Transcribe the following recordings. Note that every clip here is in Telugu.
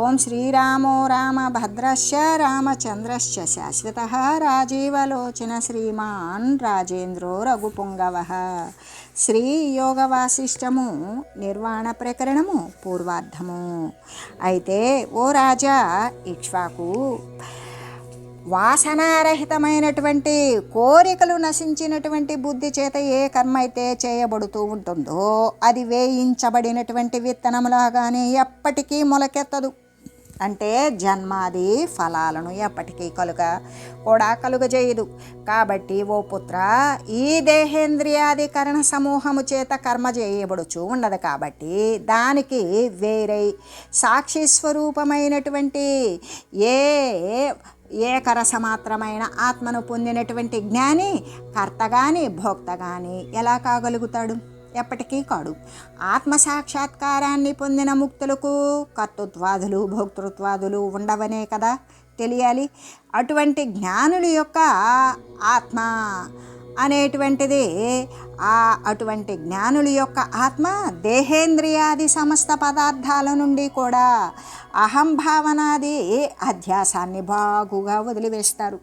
ఓం శ్రీరామో రామ భద్రశ్చ రామచంద్రశ్చ శాశ్వత రాజీవలోచన శ్రీమాన్ రాజేంద్రో రఘుపుంగవ. శ్రీ యోగ వాసిష్టము నిర్వాణ ప్రకరణము పూర్వార్ధము. అయితే ఓ రాజా ఇక్ష్వాకు వాసనారహితమైనటువంటి కోరికలు నశించినటువంటి బుద్ధి చేత ఏ కర్మ అయితే చేయబడుతూ ఉంటుందో అది వేయించబడినటువంటి విత్తనములాగానే ఎప్పటికీ మొలకెత్తదు. అంటే జన్మాది ఫలాలను ఎప్పటికీ కలుగ కూడా కలుగజేయదు. కాబట్టి ఓ పుత్ర ఈ దేహేంద్రియాధికరణ సమూహము చేత కర్మ చేయబడుచు ఉండదు కాబట్టి దానికి వేరే సాక్షి స్వరూపమైనటువంటి ఏ ఏకరసమాత్రమైన ఆత్మను పొందినటువంటి జ్ఞాని కర్త కానీ భోక్త కానీ ఎలా కాగలుగుతాడు? ఎప్పటికీ కాడు. ఆత్మ సాక్షాత్కారాన్ని పొందిన ముక్తులకు కర్తృత్వాదులు భోక్తృత్వాదులు ఉండవనే కదా తెలియాలి. అటువంటి జ్ఞానుల యొక్క ఆత్మ అనేటువంటిది ఆ అటువంటి జ్ఞానుల యొక్క ఆత్మ దేహేంద్రియాది సమస్త పదార్థాల నుండి కూడా అహంభావనాది అధ్యాసాన్ని బాగుగా వదిలివేస్తారు.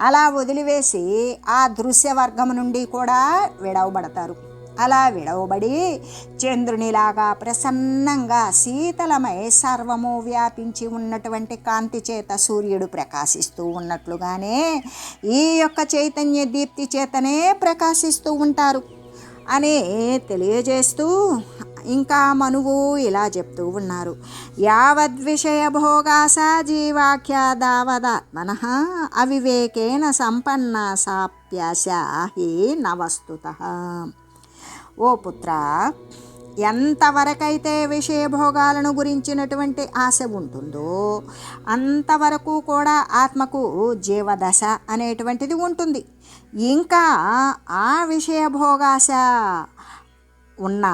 అలా వదిలివేసి ఆ దృశ్య వర్గం నుండి కూడా విడవబడతారు. అలా విడవబడి చంద్రునిలాగా ప్రసన్నంగా శీతలమై సర్వము వ్యాపించి ఉన్నటువంటి కాంతి చేత సూర్యుడు ప్రకాశిస్తూ ఉన్నట్లుగానే ఈ యొక్క చైతన్య దీప్తి చేతనే ప్రకాశిస్తూ ఉంటారు అని తెలియజేస్తూ ఇంకా మనువు ఇలా చెప్తూ ఉన్నారు. యావద్విషయ భోగాస జీవాఖ్య దావదాత్మన అవివేకేన సంపన్న సాప్యాశ హి నవస్తుత. ఓ పుత్ర ఎంతవరకైతే విషయభోగాలను గురించినటువంటి ఆశ ఉంటుందో అంతవరకు కూడా ఆత్మకు జీవదశ అనేటువంటిది ఉంటుంది. ఇంకా ఆ విషయభోగాశ ఉన్న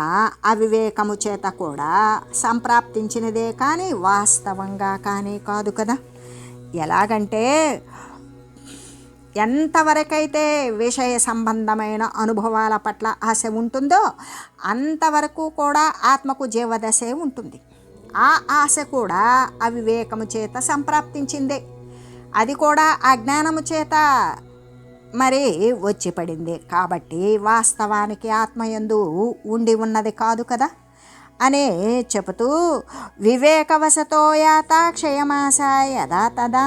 అవివేకము చేత కూడా సంప్రాప్తించినదే కానీ వాస్తవంగా కానీ కాదు కదా. ఎలాగంటే ఎంతవరకైతే విషయ సంబంధమైన అనుభవాల పట్ల ఆశ ఉంటుందో అంతవరకు కూడా ఆత్మకు జీవదశే ఉంటుంది. ఆ ఆశ కూడా అవివేకము చేత సంప్రాప్తించిందే. అది కూడా అజ్ఞానము చేత మరి వచ్చి పడింది కాబట్టి వాస్తవానికి ఆత్మయందు ఉండి ఉన్నది కాదు కదా? అనే చెబుతూ వివేకవశతో యాత క్షయమాస యదా తదా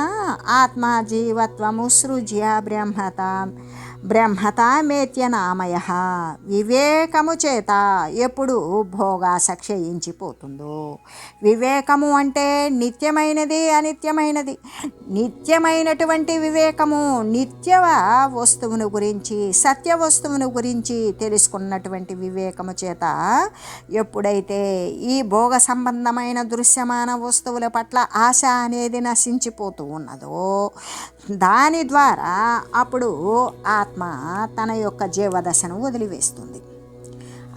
ఆత్మా జీవత్వము సృజ్య బ్రహ్మతాం బ్రహ్మతామేత్య నామయ. వివేకము చేత ఎప్పుడు భోగాస క్షయించిపోతుందో వివేకము అంటే నిత్యమైనది అనిత్యమైనది. నిత్యమైనటువంటి వివేకము నిత్య వస్తువును గురించి సత్య వస్తువును గురించి తెలుసుకున్నటువంటి వివేకము చేత ఎప్పుడైతే ఈ భోగ సంబంధమైన దృశ్యమాన వస్తువుల పట్ల ఆశ అనేది నశించిపోతూ ఉన్నదో దాని ద్వారా అప్పుడు ఆత్మ తన యొక్క జీవదశను వదిలివేస్తుంది.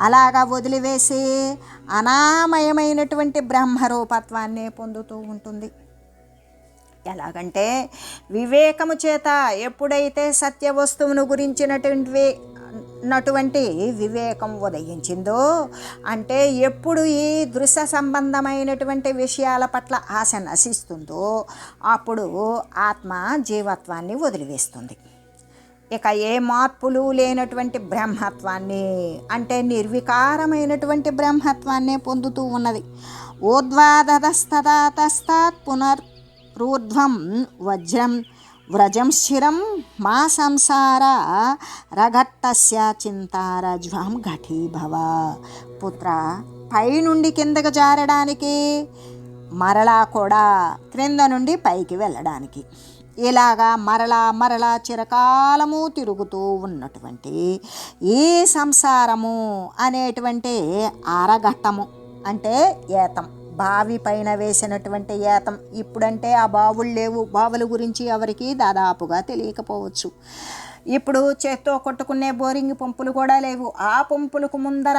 అలాగా వదిలివేసి అనామయమైనటువంటి బ్రహ్మరూపత్వాన్ని పొందుతూ ఉంటుంది. ఎలాగంటే వివేకము చేత ఎప్పుడైతే సత్య వస్తువును గురించినటువంటి నటువంటి వివేకం ఉదయించిందో అంటే ఎప్పుడు ఈ దృశ్య సంబంధమైనటువంటి విషయాల పట్ల ఆశ నశిస్తుందో అప్పుడు ఆత్మ జీవత్వాన్ని వదిలివేస్తుంది. ఇక ఏ మార్పులు లేనటువంటి బ్రహ్మత్వాన్ని అంటే నిర్వికారమైనటువంటి బ్రహ్మత్వాన్నే పొందుతూ ఉన్నది. ఓద్వాదస్తదాతస్తాత్ పునర్ూర్ధ్వం వజ్రం వ్రజం స్థిరం మా సంసార రఘట్టస్య చింతారజ్వం ఘటీభవ. పుత్ర పైనుండి కిందకు జారడానికి మరలా కూడా క్రింద నుండి పైకి వెళ్ళడానికి. ఇలాగా మరలా మరలా చిరకాలము తిరుగుతూ ఉన్నటువంటి ఈ సంసారము అనేటువంటి అరఘట్టము అంటే ఏతం. బావి పైన వేసినటువంటి ఏతం. ఇప్పుడంటే ఆ బావులు లేవు. బావుల గురించి ఎవరికి దాదాపుగా తెలియకపోవచ్చు. ఇప్పుడు చేత్తో కొట్టుకునే బోరింగ్ పంపులు కూడా లేవు. ఆ పంపులకు ముందర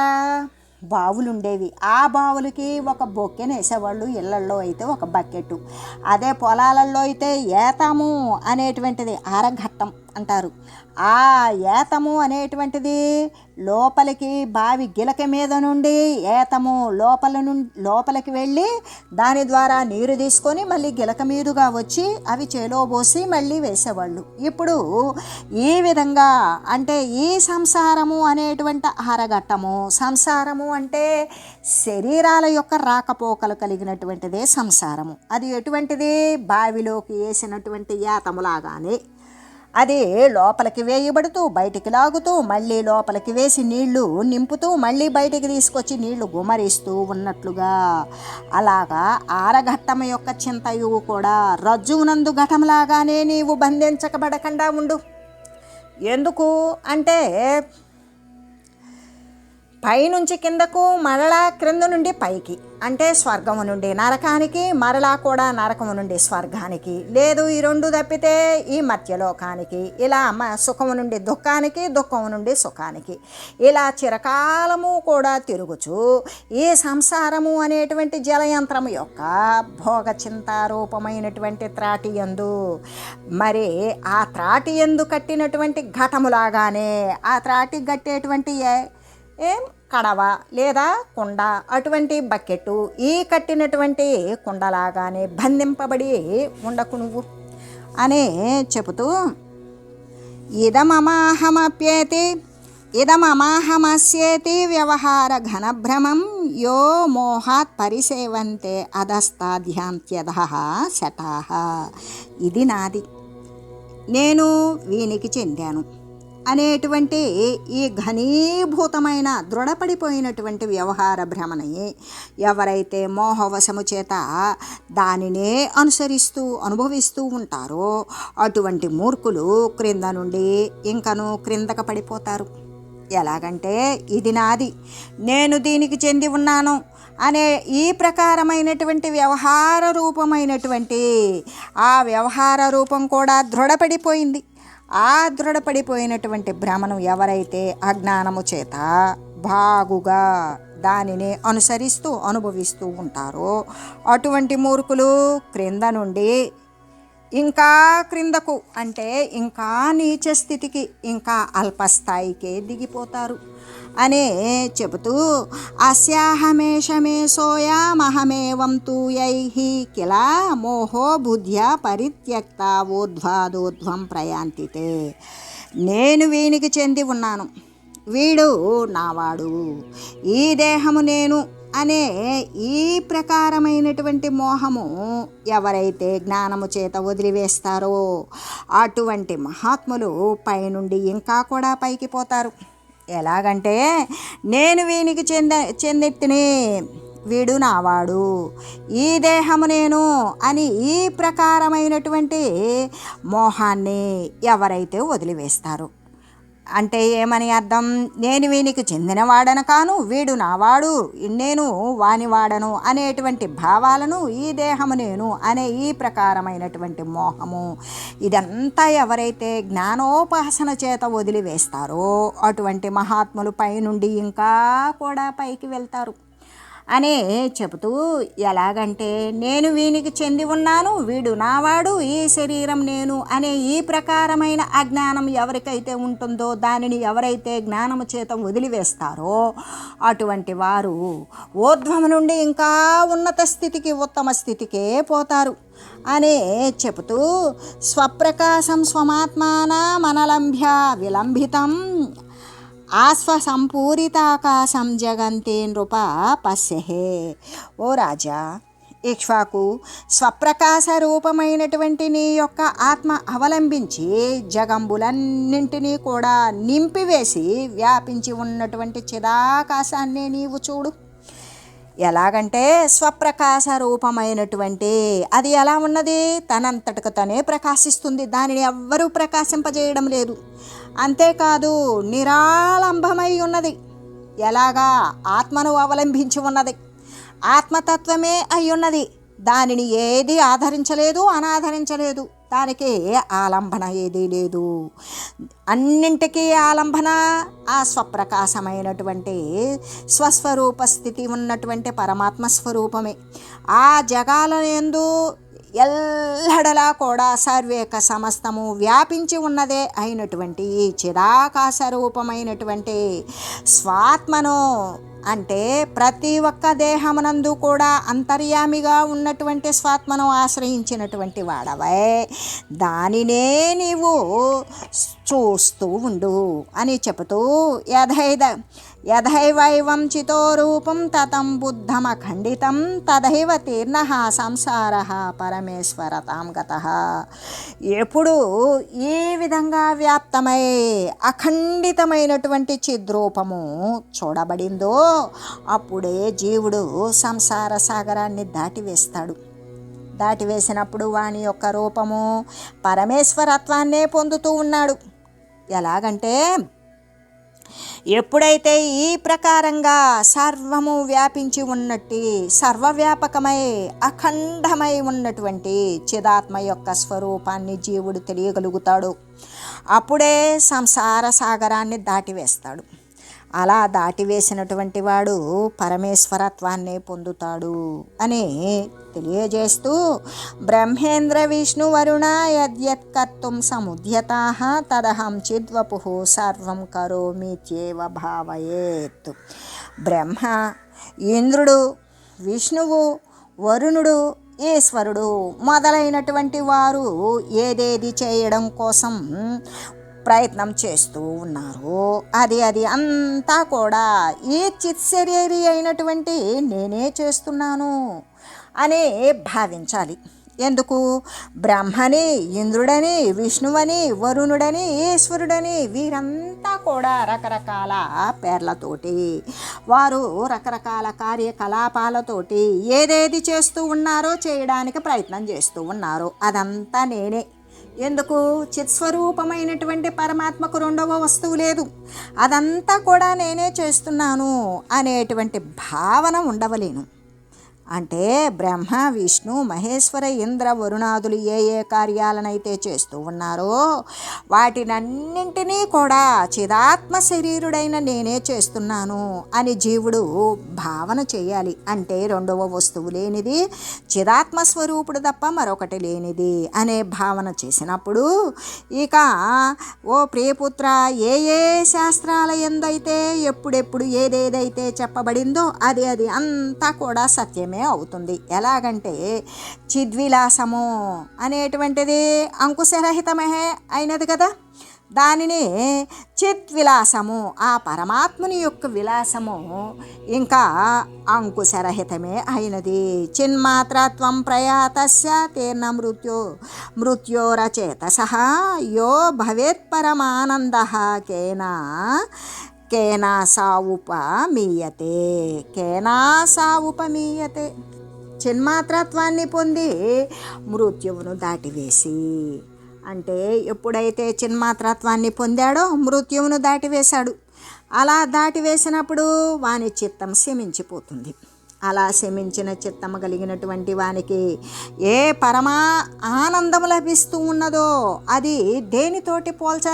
బావులు ఉండేవి ఆ బావులకి ఒక బొక్కెను వేసేవాళ్ళు. ఇళ్ళల్లో అయితే ఒక బకెట్ అదే పొలాలలో అయితే ఏతాము అనేటువంటిది అరఘట్టం అంటారు. ఆ ఏతము అనేటువంటిది లోపలికి బావి గిలక మీద నుండి ఏతము లోపల నుండి లోపలికి వెళ్ళి దాని ద్వారా నీరు తీసుకొని మళ్ళీ గిలక మీదుగా వచ్చి అవి చేలో పోసి మళ్ళీ వేసేవాళ్ళు. ఇప్పుడు ఈ విధంగా అంటే ఈ సంసారము అనేటువంటి ఆరగట్టము సంసారము అంటే శరీరాల యొక్క రాకపోకలు కలిగినటువంటిదే సంసారము. అది ఎటువంటిది? బావిలోకి వేసినటువంటి ఏతములాగానే అది లోపలికి వేయబడుతూ బయటికి లాగుతూ మళ్ళీ లోపలికి వేసి నీళ్ళు నింపుతూ మళ్ళీ బయటికి తీసుకొచ్చి నీళ్ళు గుమరిస్తూ ఉన్నట్లుగా. అలాగా ఆరఘట్టం యొక్క చింతయువు కూడా రజ్జునందు ఘటంలాగానే నీవు బంధించకబడకుండా ఉండు. ఎందుకు? అంటే పైనుంచి కిందకు మరలా క్రింద నుండి పైకి. అంటే స్వర్గము నుండి నరకానికి మరలా కూడా నరకము నుండి స్వర్గానికి. లేదు ఈ రెండు తప్పితే ఈ మధ్యలోకానికి. ఇలా సుఖము నుండి దుఃఖానికి దుఃఖము నుండి సుఖానికి. ఇలా చిరకాలము కూడా తిరుగుచు ఈ సంసారము అనేటువంటి జలయంత్రం యొక్క భోగ చింతారూపమైనటువంటి త్రాటి యందు మరి ఆ త్రాటి ఎందు కట్టినటువంటి ఘటములాగానే ఆ త్రాటి కట్టేటువంటి ఏం కడవ లేదా కుండ? అటువంటి బకెట్టు ఈ కట్టినటువంటి కుండలాగానే బంధింపబడి ఉండకు నువ్వు అని చెబుతూ ఇదమమాహమప్యేతి ఇదమమాహమస్యేతి వ్యవహార ఘనభ్రమం యో మోహాత్ పరిసేవంతే అధస్తాధ్యాంత్యధ శటాహ ఇది నాది. నేను వీనికి చెందాను. అనేటువంటి ఈ ఘనీభూతమైన దృఢపడిపోయినటువంటి వ్యవహార భ్రమని ఎవరైతే మోహవశము చేత దానినే అనుసరిస్తూ అనుభవిస్తూ ఉంటారో అటువంటి మూర్ఖులు క్రింద నుండి ఇంకను క్రిందక పడిపోతారు. ఎలాగంటే ఇది నాది నేను దీనికి చెంది ఉన్నాను అనే ఈ ప్రకారమైనటువంటి వ్యవహార రూపమైనటువంటి ఆ వ్యవహార రూపం కూడా దృఢపడిపోయింది. ఆ దృఢపడిపోయినటువంటి భ్రమను ఎవరైతే అజ్ఞానము చేత బాగుగా దానిని అనుసరిస్తూ అనుభవిస్తూ ఉంటారో అటువంటి మూర్ఖులు క్రింద నుండి ఇంకా క్రిందకు అంటే ఇంకా నీచ స్థితికి ఇంకా అల్పస్థాయికే దిగిపోతారు. అనే చెబుతూ అస్యాహమేషమే సోయామహమేవం తూయై కిలా మోహో బుద్ధ్యా పరిత్యక్త ఊర్ధ్వాదోధ్వం ప్రయాంతితే. నేను వీనికి చెంది ఉన్నాను. వీడు నావాడు. ఈ దేహము నేను అనే ఈ ప్రకారమైనటువంటి మోహము ఎవరైతే జ్ఞానము చేత వదిలివేస్తారో అటువంటి మహాత్ములు పైనుండి ఇంకా కూడా పైకి పోతారు. ఎలాగంటే నేను వీనికి చెంద చెందెత్తిని వీడు నావాడు. ఈ దేహము నేను అని ఈ ప్రకారమైనటువంటి మోహాన్ని ఎవరైతే వదిలివేస్తారు? అంటే ఏమని అర్థం? నేను వీనికి చెందినవాడను కాను వీడు నావాడు నేను వానివాడను అనేటువంటి భావాలను ఈ దేహము నేను అనే ఈ ప్రకారమైనటువంటి మోహము. ఇదంతా ఎవరైతే జ్ఞానోపాసన చేత వదిలివేస్తారో అటువంటి మహాత్ములు పైనుండి ఇంకా కూడా పైకి వెళ్తారు. అనే చెబుతూ ఎలాగంటే నేను వీనికి చెంది ఉన్నాను వీడు నావాడు ఈ శరీరం నేను అనే ఈ ప్రకారమైన అజ్ఞానం ఎవరికైతే ఉంటుందో దానిని ఎవరైతే జ్ఞానము చేత వదిలివేస్తారో అటువంటి వారు ఊర్ధ్వం నుండి ఇంకా ఉన్నత స్థితికి ఉత్తమ స్థితికే పోతారు అనే చెబుతూ స్వప్రకాశం స్వమాత్మాన మనలంభ్య విలంబితం ఆశ్వసంపూరితాకాశం జగంతే నృప పశ్యహే. ఓ రాజా ఇక్ష్వాకు స్వప్రకాశ రూపమైనటువంటి నీ యొక్క ఆత్మ అవలంబించి జగంబులన్నింటినీ కూడా నింపివేసి వ్యాపించి ఉన్నటువంటి చిదాకాశాన్ని నీవు చూడు. ఎలాగంటే స్వప్రకాశ రూపమైనటువంటి అది ఎలా ఉన్నది? తనంతటకు తనే ప్రకాశిస్తుంది. దానిని ఎవ్వరూ ప్రకాశింపజేయడం లేదు. అంతేకాదు నిరాళంబమై ఉన్నది. ఎలాగా ఆత్మను అవలంబించి ఉన్నది. ఆత్మతత్వమే అయ్యున్నది దానిని ఏది ఆధరించలేదు అనాధరించలేదు దానికి ఆలంబన ఏదీ లేదు. అన్నింటికీ ఆలంబన ఆ స్వప్రకాశమైనటువంటి స్వస్వరూప స్థితి ఉన్నటువంటి పరమాత్మ స్వరూపమే ఆ జగాల ఎందు ఎల్లడలా కూడా సర్వేక సమస్తము వ్యాపించి ఉన్నదే అయినటువంటి ఈ చిరాకాశ రూపమైనటువంటి స్వాత్మను. అంటే ప్రతి ఒక్క దేహమునందు కూడా అంతర్యామిగా ఉన్నటువంటి స్వాత్మను ఆశ్రయించినటువంటి వాడవే. దానినే నీవు చూస్తూ ఉండు అని చెబుతూ యథైద యథైవైవం చితో రూపం తతం బుద్ధమఖండితం తదైవ తీర్ణ సంసార పరమేశ్వరతాం గత. ఎప్పుడు ఈ విధంగా వ్యాప్తమై అఖండితమైనటువంటి చిద్రూపము చూడబడిందో అప్పుడే జీవుడు సంసార సాగరాన్ని దాటివేస్తాడు. దాటివేసినప్పుడు వాని యొక్క రూపము పరమేశ్వరత్వాన్నే పొందుతూ ఉన్నాడు. ఎలాగంటే ఎప్పుడైతే ఈ ప్రకారంగా సర్వము వ్యాపించి ఉన్నట్టు సర్వవ్యాపకమై అఖండమై ఉన్నటువంటి చిదాత్మ యొక్క స్వరూపాన్ని జీవుడు తెలియగలుగుతాడు. అప్పుడే సంసార సాగరాన్ని దాటివేస్తాడు. అలా దాటివేసినటువంటి వాడు పరమేశ్వరత్వాన్ని పొందుతాడు అని తెలియజేస్తూ బ్రహ్మేంద్ర విష్ణు వరుణ యద్యత్కర్తుం సముద్యతా తదహం చిద్వపు సర్వం కరోమిత్యేవ భావయేత్. బ్రహ్మ ఇంద్రుడు విష్ణువు వరుణుడు ఈశ్వరుడు మొదలైనటువంటి వారు ఏదేది చేయడం కోసం ప్రయత్నం చేస్తూ ఉన్నారు. అది అది అంతా కూడా ఈ చిత్శరీరి అయినటువంటి నేనే చేస్తున్నాను అని భావించాలి. ఎందుకు? బ్రహ్మని ఇంద్రుడని విష్ణువని వరుణుడని ఈశ్వరుడని వీరంతా కూడా రకరకాల పేర్లతోటి వారు రకరకాల కార్యకలాపాలతోటి ఏదేది చేస్తూ ఉన్నారో చేయడానికి ప్రయత్నం చేస్తూ ఉన్నారో. అదంతా నేనే ఎందుకు? చిత్స్వరూపమైనటువంటి పరమాత్మకు రెండవ వస్తువు లేదు. అదంతా కూడా నేనే చేస్తున్నాను అనేటువంటి భావన ఉండవలేను. అంటే బ్రహ్మ విష్ణు మహేశ్వర ఇంద్ర వరుణాదులు ఏ ఏ కార్యాలనైతే చేస్తూ ఉన్నారో వాటినన్నింటినీ కూడా చిదాత్మ శరీరుడైన నేనే చేస్తున్నాను అని జీవుడు భావన చేయాలి. అంటే రెండవ వస్తువు లేనిది చిదాత్మ స్వరూపుడు తప్ప మరొకటి లేనిది అనే భావన చేసినప్పుడు ఇక ఓ ప్రియపుత్ర ఏ ఏ శాస్త్రాల ఎందైతే ఎప్పుడెప్పుడు ఏదేదైతే చెప్పబడిందో అది అది అంతా కూడా సత్యమే అవుతుంది. ఎలాగంటే చిద్విలాసము అనేటువంటిది అంకుశరహితమే అయినది కదా. దానిని చిద్విలాసము ఆ పరమాత్ముని యొక్క విలాసము ఇంకా అంకుశరహితమే అయినది. చిన్మాత్రత్వం ప్రయాతస్య తీర్ణ మృత్యో మృత్యోరచేత సహా యో భవేత్ పరమానంద కేనా కేనా సా ఉపమీయతే కేనా ఉపమీయతే చిన్మాత్రత్వాన్ని పొంది మృత్యువును దాటివేసి అంటే ఎప్పుడైతే చిన్మాత్రత్వాన్ని పొందాడో మృత్యువును దాటివేశాడు. అలా దాటివేసినప్పుడు వాని చిత్తం శమించిపోతుంది. అలా శమించిన చిత్తము కలిగినటువంటి వానికి ఏ పరమా ఆనందం లభిస్తూ ఉన్నదో అది దేనితోటి పోల్చ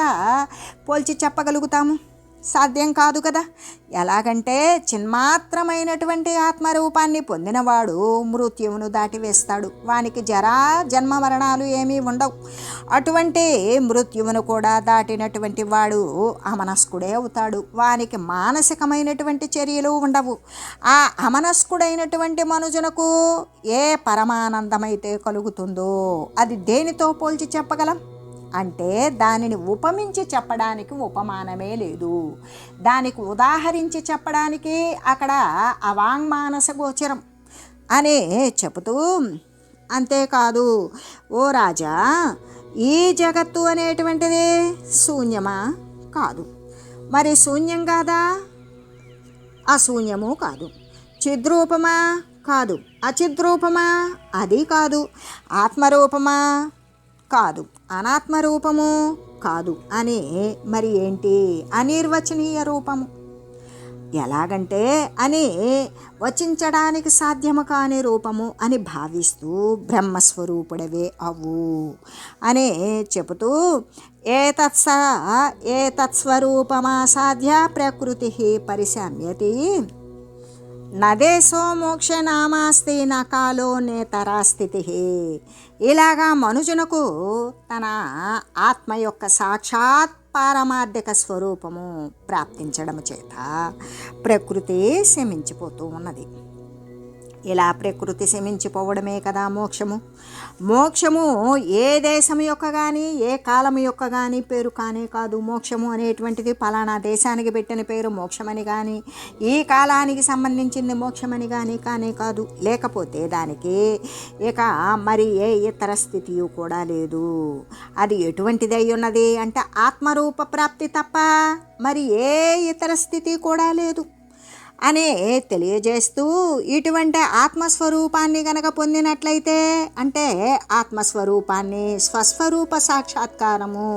పోల్చి చెప్పగలుగుతాము? సాధ్యం కాదు కదా. ఎలాగంటే చిన్మాత్రమైనటువంటి ఆత్మరూపాన్ని పొందినవాడు మృత్యువును దాటివేస్తాడు. వానికి జరా జన్మ మరణాలు ఏమీ ఉండవు. అటువంటి మృత్యువును కూడా దాటినటువంటి వాడు అమనస్కుడే అవుతాడు. వానికి మానసికమైనటువంటి చర్యలు ఉండవు. ఆ అమనస్కుడైనటువంటి మనుజునకు ఏ పరమానందమైతే కలుగుతుందో అది దేనితో పోల్చి చెప్పగలం? అంటే దానిని ఉపమించి చెప్పడానికి ఉపమానమే లేదు. దానికి ఉదాహరించి చెప్పడానికి అక్కడ అవాంగ్మానస గోచరం అనే చెబుతూ అంతేకాదు ఓ రాజా ఈ జగత్తు అనేటువంటిది శూన్యమా? కాదు. మరి శూన్యం కాదా? అశూన్యము కాదు. చిద్రూపమా? కాదు. అచిద్రూపమా? అది కాదు. ఆత్మరూపమా? కాదు. అనాత్మ రూపము కాదు. అని మరి ఏంటి? అనిర్వచనీయ రూపము. ఎలాగంటే అని వచించడానికి సాధ్యము కాని రూపము అని భావిస్తూ బ్రహ్మస్వరూపుడవే అవు అని చెబుతూ ఏతత్స ఏతత్స్వరూపమాసాధ్య ప్రకృతి పరిశమ్యతి. నదేశో మోక్షనామాస్తి నకాలో నేతరాస్థితి ఇలాగా మనుజునకు తన ఆత్మ యొక్క సాక్షాత్ పారమార్థిక స్వరూపము ప్రాప్తించడము చేత ప్రకృతి శమించిపోతూ ఉన్నది. ఇలా ప్రకృతి శమించిపోవడమే కదా మోక్షము. మోక్షము ఏ దేశం యొక్క కానీ ఏ కాలం యొక్క కానీ పేరు కానే కాదు. మోక్షము అనేటువంటిది పలానా దేశానికి పెట్టిన పేరు మోక్షమని కానీ ఈ కాలానికి సంబంధించింది మోక్షమని కానీ కానే కాదు. లేకపోతే దానికి ఇక మరి ఏ ఇతర స్థితియు కూడా లేదు. అది ఎటువంటిది అయి ఉన్నది అంటే ఆత్మరూప ప్రాప్తి తప్ప మరి ఏ ఇతర స్థితి కూడా లేదు. అనే తెలియజేస్తూ ఇటువంటి ఆత్మస్వరూపాన్ని గనక పొందినట్లయితే అంటే ఆత్మస్వరూపాన్ని స్వస్వరూప సాక్షాత్కారము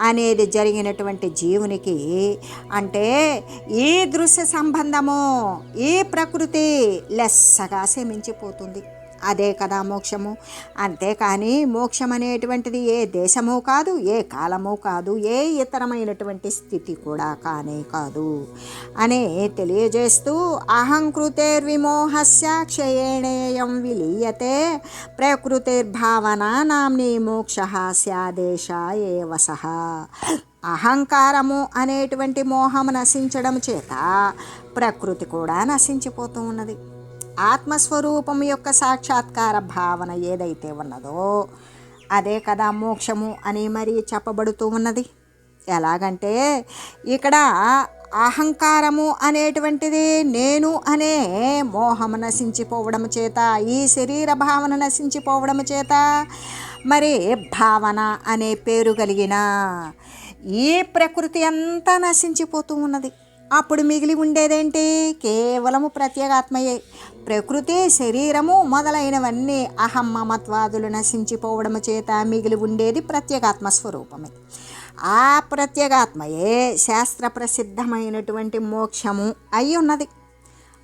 అనేది జరిగినటువంటి జీవునికి అంటే ఈ దృశ్య సంబంధము ఈ ప్రకృతి లెస్సగా శమించిపోతుంది. అదే కదా మోక్షము. అంతేకాని మోక్షం అనేటువంటిది ఏ దేశము కాదు ఏ కాలము కాదు ఏ ఇతరమైనటువంటి స్థితి కూడా కానే కాదు. అనే తెలియజేస్తూ అహంకృతేర్విమోహస్య క్షయేణేయం విలీయతే ప్రకృతిర్భావన నామ్ని మోక్ష స్యాదేశ ఏ సహ అహంకారము అనేటువంటి మోహం నశించడం చేత ప్రకృతి కూడా నశించిపోతూ ఉన్నది. ఆత్మస్వరూపం యొక్క సాక్షాత్కార భావన ఏదైతే ఉన్నదో అదే కదా మోక్షము అని మరీ చెప్పబడుతూ ఉన్నది. ఎలాగంటే ఇక్కడ అహంకారము అనేటువంటిది నేను అనే మోహము నశించిపోవడం చేత ఈ శరీర భావన నశించిపోవడం చేత మరి భావన అనే పేరు కలిగిన ఈ ప్రకృతి అంతా నశించిపోతూ ఉన్నది. అప్పుడు మిగిలి ఉండేదేంటి? కేవలము ప్రత్యేగాత్మయే. ప్రకృతి శరీరము మొదలైనవన్నీ అహం మమత్వాదులు నశించిపోవడము చేత మిగిలి ఉండేది ప్రత్యేగాత్మ స్వరూపమే. ఆ ప్రత్యేగాత్మయే శాస్త్ర ప్రసిద్ధమైనటువంటి మోక్షము అయి ఉన్నది.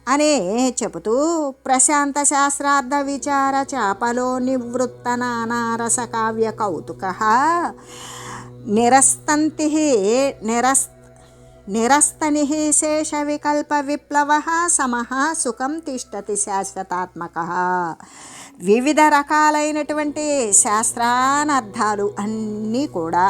అనే చెబుతూ ప్రశాంత శాస్త్రార్థ విచార చాపలో నివృత్త నానారస కావ్య కౌతుక నిరస్తంతి నిరస్ నిరస్తని వికల్ప విప్లవ సమః సుఖం తిష్టతి శాశ్వతాత్మక వివిధ రకాలైనటువంటి శాస్త్రానర్థాలు అన్నీ కూడా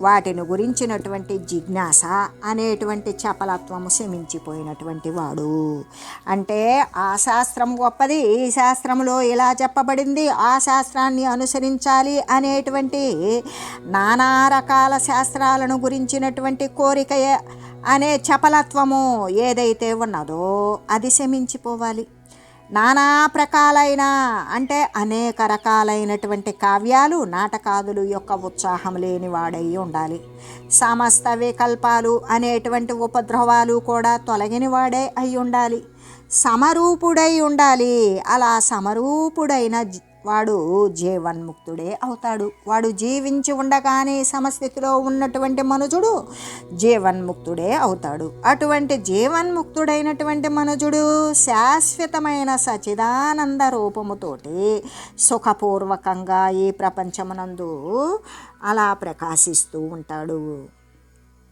వాటిని గురించినటువంటి జిజ్ఞాస అనేటువంటి చపలత్వము శమించిపోయినటువంటి వాడు. అంటే ఆ శాస్త్రం గొప్పది ఈ శాస్త్రంలో ఇలా చెప్పబడింది ఆ శాస్త్రాన్ని అనుసరించాలి అనేటువంటి నానా రకాల శాస్త్రాలను గురించినటువంటి కోరిక అనే చపలత్వము ఏదైతే ఉన్నదో అది శమించిపోవాలి. నానా ప్రకాలైన అంటే అనేక రకాలైనటువంటి కావ్యాలు నాటకాదులు యొక్క ఉత్సాహం లేని వాడై ఉండాలి. సమస్త వికల్పాలు అనేటువంటి ఉపద్రవాలు కూడా తొలగిన వాడే అయి ఉండాలి. సమరూపుడై ఉండాలి. అలా సమరూపుడైన వాడు జీవన్ముక్తుడే అవుతాడు. వాడు జీవించి ఉండగానే సమస్థితిలో ఉన్నటువంటి మనుజుడు జీవన్ముక్తుడే అవుతాడు. అటువంటి జీవన్ముక్తుడైనటువంటి మనుజుడు శాశ్వతమైన సచిదానంద రూపముతోటి సుఖపూర్వకంగా ఈ ప్రపంచమునందు అలా ప్రకాశిస్తూ ఉంటాడు.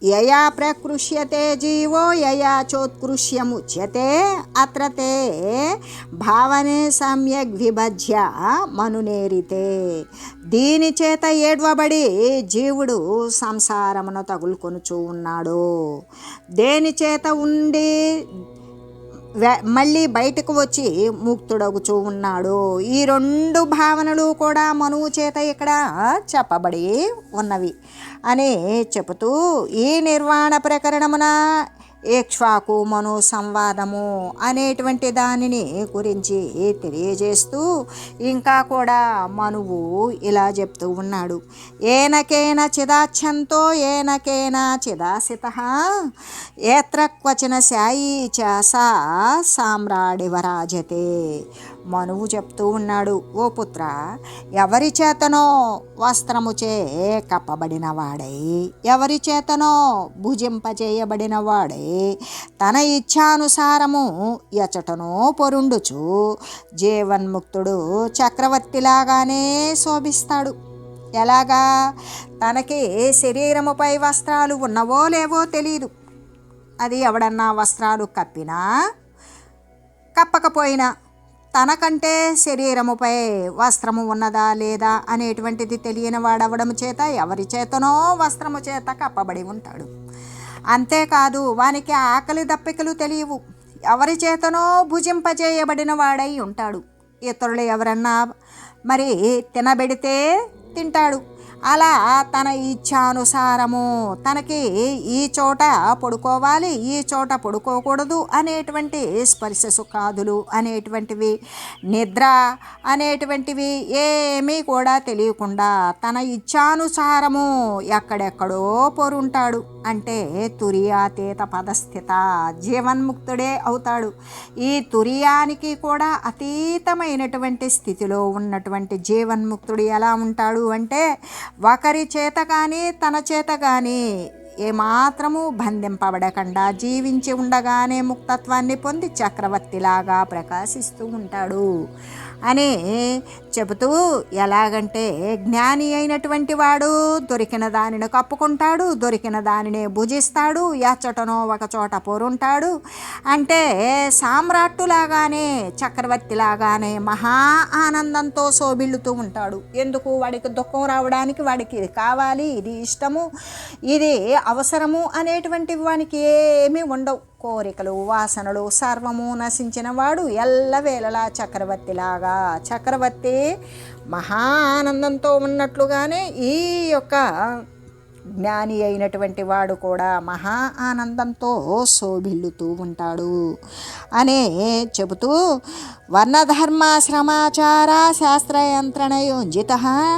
యయా ప్రకృష్యతే జీవో యయా చోత్కృష్యముచ్యతే అత్ర తే భావనే సమ్యగ్ విభజ్య మనునేరితే దీని చేత ఏడ్వబడి జీవుడు సంసారమును తగులుకొనుచూ ఉన్నాడు. దేని చేత ఉండి మళ్ళీ బయటకు వచ్చి ముక్తుడగుచూ ఉన్నాడు. ఈ రెండు భావనలు కూడా మనువు చేత ఇక్కడ చెప్పబడి ఉన్నవి. అని చెబుతూ ఈ నిర్వాణ ప్రకరణమున ఏక్ష్వాకు మనో సంవాదము అనేటువంటి దానిని గురించి తెలియజేస్తూ ఇంకా కూడా మనువు ఇలా చెప్తూ ఉన్నాడు. ఏనకేన చిదాచ్యంతో ఏనకేన చిదాసిత ఏత్ర క్వచన శాయీ చ సామ్రాడివరాజతే. మనువు చెప్తూ ఉన్నాడు ఓ పుత్ర ఎవరి చేతనో వస్త్రము చే కప్పబడిన వాడై ఎవరి చేతనో భుజింపచేయబడిన వాడై తన ఇచ్ఛానుసారము ఎచటనో పొరుండుచు జీవన్ముక్తుడు చక్రవర్తిలాగానే శోభిస్తాడు. ఎలాగా? తనకి శరీరముపై వస్త్రాలు ఉన్నవో లేవో తెలియదు అది ఎవడన్నా వస్త్రాలు కప్పినా కప్పకపోయినా తనకంటే శరీరముపై వస్త్రము ఉన్నదా లేదా అనేటువంటిది తెలియని వాడవడం చేత ఎవరి చేతనో వస్త్రము చేత కప్పబడి ఉంటాడు. అంతేకాదు వానికి ఆకలి దప్పికలు తెలియవు. ఎవరి చేతనో భుజింపజేయబడిన వాడై ఉంటాడు. ఇతరులు ఎవరన్నా మరి తినబెడితే తింటాడు. అలా తన ఇచ్ఛానుసారము తనకి ఈ చోట పడుకోవాలి ఈ చోట పడుకోకూడదు అనేటువంటి స్పర్శ సుఖాదులు అనేటువంటివి నిద్ర అనేటువంటివి ఏమీ కూడా తెలియకుండా తన ఇచ్ఛానుసారము ఎక్కడెక్కడో పొరుంటాడు. అంటే తురియాతీత పదస్థిత జీవన్ముక్తుడే అవుతాడు. ఈ తురియానికి కూడా అతీతమైనటువంటి స్థితిలో ఉన్నటువంటి జీవన్ముక్తుడు ఎలా ఉంటాడు అంటే ఒకరి చేత కానీ తన చేత కానీ ఏమాత్రము బంధింపబడకుండా జీవించి ఉండగానే ముక్తత్వాన్ని పొంది చక్రవర్తిలాగా ప్రకాశిస్తూ ఉంటాడు. అని చెబుతూ ఎలాగంటే జ్ఞాని అయినటువంటి వాడు దొరికిన దానిని కప్పుకుంటాడు దొరికిన దానినే భుజిస్తాడు ఎచ్చటనో ఒక చోట పొరుంటాడు. అంటే సామ్రాట్టులాగానే చక్రవర్తిలాగానే మహా ఆనందంతో శోభిల్లుతూ ఉంటాడు. ఎందుకు? వాడికి దుఃఖం రావడానికి వాడికి ఇది కావాలి ఇది ఇష్టము ఇది అవసరము అనేటువంటి వానికి ఏమీ ఉండవు. కోరికలు వాసనలు సర్వము నశించిన వాడు ఎల్లవేళలా చక్రవర్తిలాగా. చక్రవర్తి మహా ఆనందంతో ఉన్నట్లుగానే ఈ యొక్క జ్ఞాని అయినటువంటి వాడు కూడా మహా ఆనందంతో శోభిల్లుతూ ఉంటాడు అనే చెబుతూ వర్ణధర్మాశ్రమాచార శాస్త్రయంత్రణయోజిత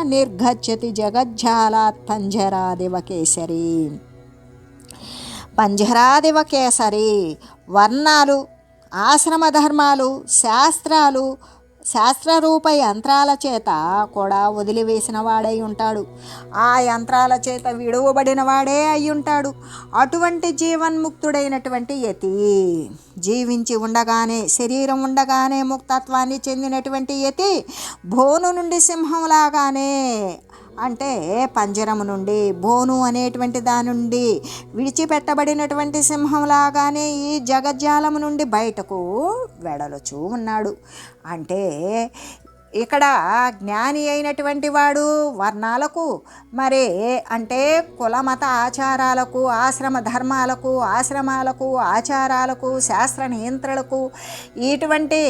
నిర్గచ్చతి జగజ్జాలాత్ పంజరాదివ కేసరి పంజరాదివ కేసరి వర్ణాలు ఆశ్రమ ధర్మాలు శాస్త్రాలు శాస్త్రరూప యంత్రాల చేత కూడా వదిలివేసిన వాడై ఉంటాడు. ఆ యంత్రాల చేత విడువబడిన వాడే అయి ఉంటాడు. అటువంటి జీవన్ముక్తుడైనటువంటి యతి జీవించి ఉండగానే శరీరం ఉండగానే ముక్తత్వాన్ని చెందినటువంటి యతి భోను నుండి సింహంలాగానే అంటే పంజరము నుండి బోను అనేటువంటి దాని నుండి విడిచిపెట్టబడినటువంటి సింహంలాగానే ఈ జగజ్జాలము నుండి బయటకు వెడలుచూ ఉన్నాడు. అంటే ఇక్కడ జ్ఞాని అయినటువంటి వాడు వర్ణాలకు మరి అంటే కులమత ఆచారాలకు ఆశ్రమ ధర్మాలకు ఆశ్రమాలకు ఆచారాలకు శాస్త్ర నియంత్రణలకు ఇటువంటి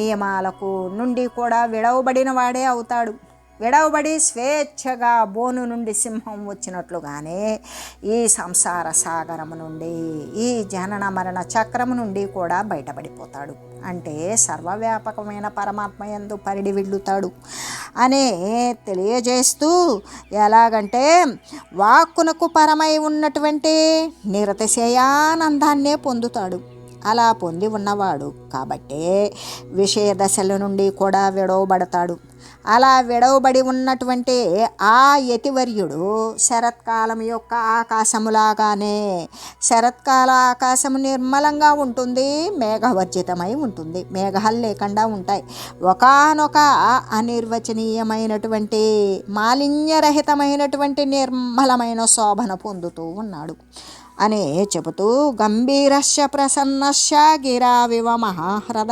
నియమాలకు నుండి కూడా విడవబడిన వాడే అవుతాడు. విడవబడి స్వేచ్ఛగా బోను నుండి సింహం వచ్చినట్లుగానే ఈ సంసార సాగరము నుండి ఈ జనన మరణ చక్రము నుండి కూడా బయటపడిపోతాడు. అంటే సర్వవ్యాపకమైన పరమాత్మ ఎందు పరిడి విల్లుతాడు. అనే తెలియజేస్తూ ఎలాగంటే వాక్కునకు పరమై ఉన్నటువంటి నిరతిశయానందాన్నే పొందుతాడు. అలా పొంది ఉన్నవాడు కాబట్టే విషయ దశల నుండి కూడా విడవబడతాడు. అలా విడవబడి ఉన్నటువంటి ఆ యతివర్యుడు శరత్కాలం యొక్క ఆకాశములాగానే శరత్కాల ఆకాశము నిర్మలంగా ఉంటుంది మేఘవర్జితమై ఉంటుంది మేఘాలు లేకుండా ఉంటాయి. ఒకనొక అనిర్వచనీయమైనటువంటి మాలిన్యరహితమైనటువంటి నిర్మలమైన శోభన పొందుతూ ఉన్నాడు. అని చెబుతూ గంభీరశ్చ ప్రసన్నశ గిరావివ మహాహ్రద.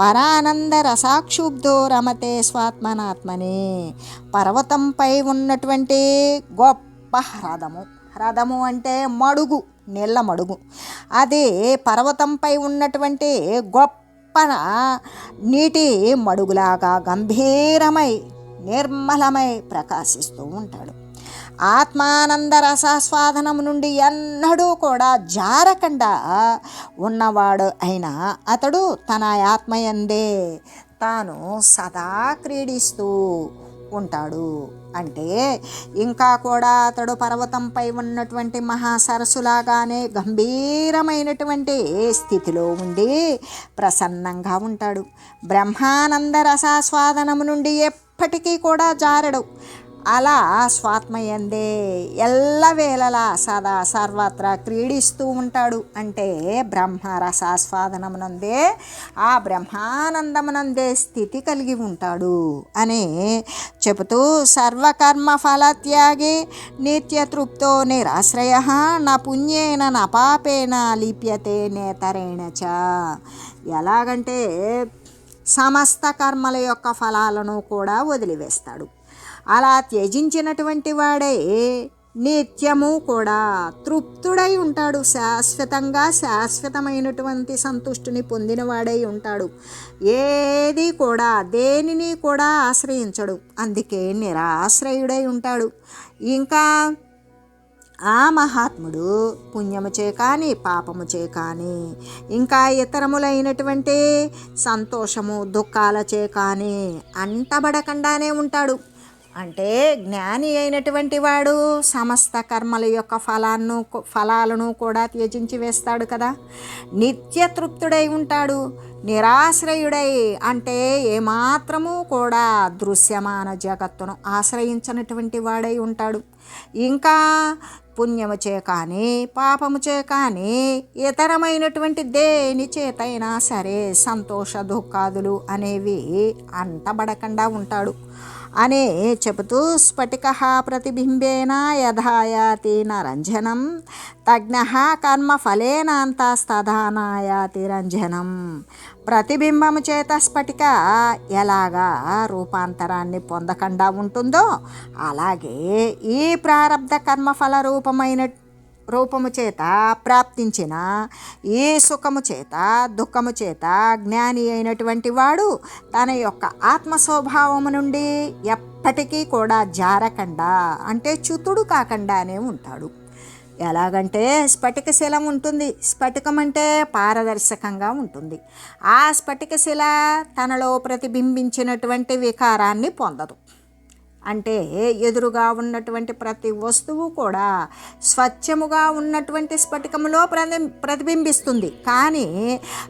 పరానంద రసాక్షుబ్ధో రమతే స్వాత్మనాత్మని. పర్వతంపై ఉన్నటువంటి గొప్ప హ్రదము. హ్రదము అంటే మడుగు నీళ్ళ మడుగు. అది పర్వతంపై ఉన్నటువంటి గొప్ప నీటి మడుగులాగా గంభీరమై నిర్మలమై ప్రకాశిస్తూ ఉంటాడు. ఆత్మానంద రసాస్వాదనం నుండి ఎన్నడూ కూడా జారకుండా ఉన్నవాడు అయినా అతడు తన ఆత్మయందే తాను సదా క్రీడిస్తూ ఉంటాడు. అంటే ఇంకా కూడా అతడు పర్వతంపై ఉన్నటువంటి మహాసరస్సులాగానే గంభీరమైనటువంటి స్థితిలో ఉండి ప్రసన్నంగా ఉంటాడు. బ్రహ్మానంద రసాస్వాదనము నుండి ఎప్పటికీ కూడా జారడు. అలా స్వాత్మయందే ఎల్లవేళలా సదా సర్వత్రా క్రీడిస్తూ ఉంటాడు. అంటే బ్రహ్మరసాస్వాదనమునందే ఆ బ్రహ్మానందమునందే స్థితి కలిగి ఉంటాడు అని చెబుతూ సర్వకర్మ ఫలత్యాగి నిత్యతృప్తో నిరాశ్రయ నా పుణ్యేన నా పాపేన లిప్యతే నేతరేణ చ. ఎలాగంటే సమస్త కర్మల యొక్క ఫలాలను కూడా వదిలివేస్తాడు. అలా త్యజించినటువంటి వాడే నిత్యము కూడా తృప్తుడై ఉంటాడు. శాశ్వతంగా శాశ్వతమైనటువంటి సంతుష్టిని పొందినవాడై ఉంటాడు. ఏది కూడా దేనిని కూడా ఆశ్రయించడు. అందుకే నిరాశ్రయుడై ఉంటాడు. ఇంకా ఆ మహాత్ముడు పుణ్యముచే కానీ పాపముచే కానీ ఇంకా ఇతరములైనటువంటి సంతోషము దుఃఖాలచే కానీ అంటబడకుండానే ఉంటాడు. అంటే జ్ఞాని అయినటువంటి వాడు సమస్త కర్మల యొక్క ఫలాన్ని ఫలాలను కూడా త్యజించి వేస్తాడు కదా. నిత్య తృప్తుడై ఉంటాడు నిరాశ్రయుడై అంటే ఏమాత్రము కూడా దృశ్యమాన జగత్తును ఆశ్రయించినటువంటి వాడై ఉంటాడు. ఇంకా పుణ్యముచే కానీ పాపముచే కానీ ఇతరమైనటువంటి దేని చేతైనా సరే సంతోష దుఃఖాదులు అనేవి అంటబడకుండా ఉంటాడు. అనే చెబుతూ స్ఫటిక ప్రతిబింబేన యథాయాతి నరంజనం తజ్ఞ కర్మఫలేనాంతస్తధానాయాతి రంజనం. ప్రతిబింబము చేత స్ఫటిక ఎలాగా రూపాంతరాన్ని పొందకుండా ఉంటుందో అలాగే ఈ ప్రారంధ కర్మఫల రూపమైన రూపము చేత ప్రాప్తించిన ఏ సుఖము చేత దుఃఖము చేత జ్ఞాని అయినటువంటి వాడు తన యొక్క ఆత్మ స్వభావము నుండి ఎప్పటికీ కూడా జారకుండా అంటే చుతుడు కాకుండానే ఉంటాడు. ఎలాగంటే స్ఫటిక శిలం ఉంటుంది. స్ఫటికం అంటే పారదర్శకంగా ఉంటుంది. ఆ స్ఫటిక శిల తనలో ప్రతిబింబించినటువంటి వికారాన్ని పొందదు. అంటే ఎదురుగా ఉన్నటువంటి ప్రతి వస్తువు కూడా స్వచ్ఛముగా ఉన్నటువంటి స్ఫటికములో ప్రతి ప్రతిబింబిస్తుంది. కానీ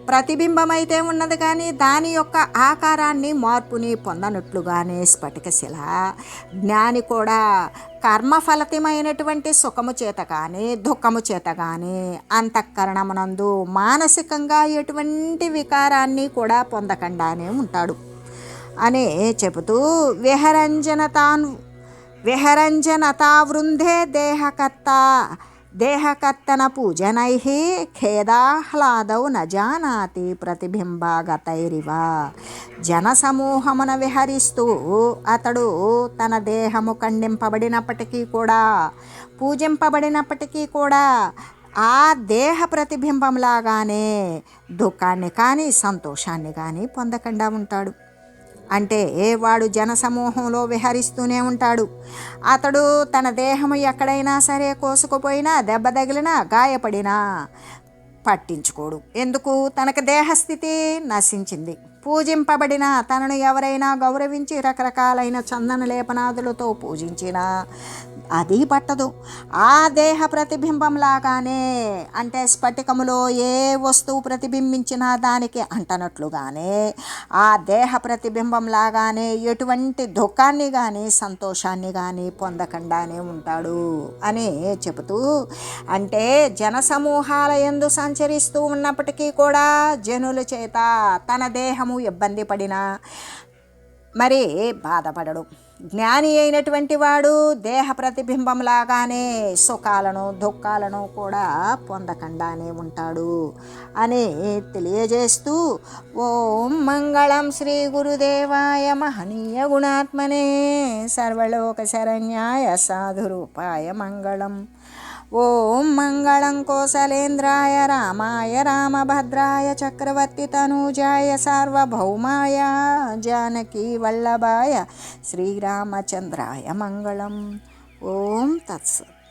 ప్రతిబింబమైతే ఉన్నది కానీ దాని యొక్క ఆకారాన్ని మార్పుని పొందనట్లుగానే స్ఫటికశిల జ్ఞాని కూడా కర్మఫలితమైనటువంటి సుఖము చేత కానీ దుఃఖము చేత కానీ అంతఃకరణమునందు మానసికంగా ఎటువంటి వికారాన్ని కూడా పొందకుండానే ఉంటాడు. అని చెబుతూ విహరంజనతాన్ విహరంజనతావృందే దేహకర్త దేహకర్తన పూజనై ఖేదాహ్లాదౌ నజానాతి ప్రతిబింబాగతైరివ. జనసమూహమున విహరిస్తూ అతడు తన దేహము ఖండింపబడినప్పటికీ కూడా పూజింపబడినప్పటికీ కూడా ఆ దేహ ప్రతిబింబంలాగానే దుఃఖాన్ని కానీ సంతోషాన్ని కానీ పొందకుండా ఉంటాడు. అంటే వాడు జనసమూహంలో విహరిస్తూనే ఉంటాడు. అతడు తన దేహము ఎక్కడైనా సరే కోసుకుపోయినా దెబ్బ తగిలినా గాయపడినా పట్టించుకోడు. ఎందుకు? తనకు దేహస్థితి నశించింది. పూజింపబడిన తనను ఎవరైనా గౌరవించి రకరకాలైన చందన లేపనాదులతో పూజించినా అది పట్టదు. ఆ దేహ ప్రతిబింబంలాగానే అంటే స్ఫటికములో ఏ వస్తువు ప్రతిబింబించినా దానికి అంటనట్లుగానే ఆ దేహ ప్రతిబింబంలాగానే ఎటువంటి దుఃఖాన్ని కానీ సంతోషాన్ని కానీ పొందకుండానే ఉంటాడు అని చెబుతూ అంటే జనసమూహాల ఎందు సంచరిస్తూ ఉన్నప్పటికీ కూడా జనుల చేత తన దేహము ఇబ్బంది పడినా మరి బాధపడడు. జ్ఞాని అయినటువంటి వాడు దేహ ప్రతిబింబంలాగానే సుఖాలను దుఃఖాలను కూడా పొందకుండానే ఉంటాడు అని తెలియజేస్తూ ఓం మంగళం శ్రీ గురుదేవాయ మహనీయ గుణాత్మనే సర్వలోక శరణ్యాయ సాధురూపాయ మంగళం. ॐ मङ्गलङ्कोसलेन्द्राय रामाय रामभद्राय चक्रवर्तितनूजाय सार्वभौमाय जानकीवल्लभाय श्रीरामचन्द्राय मंगल ओं तत्सत्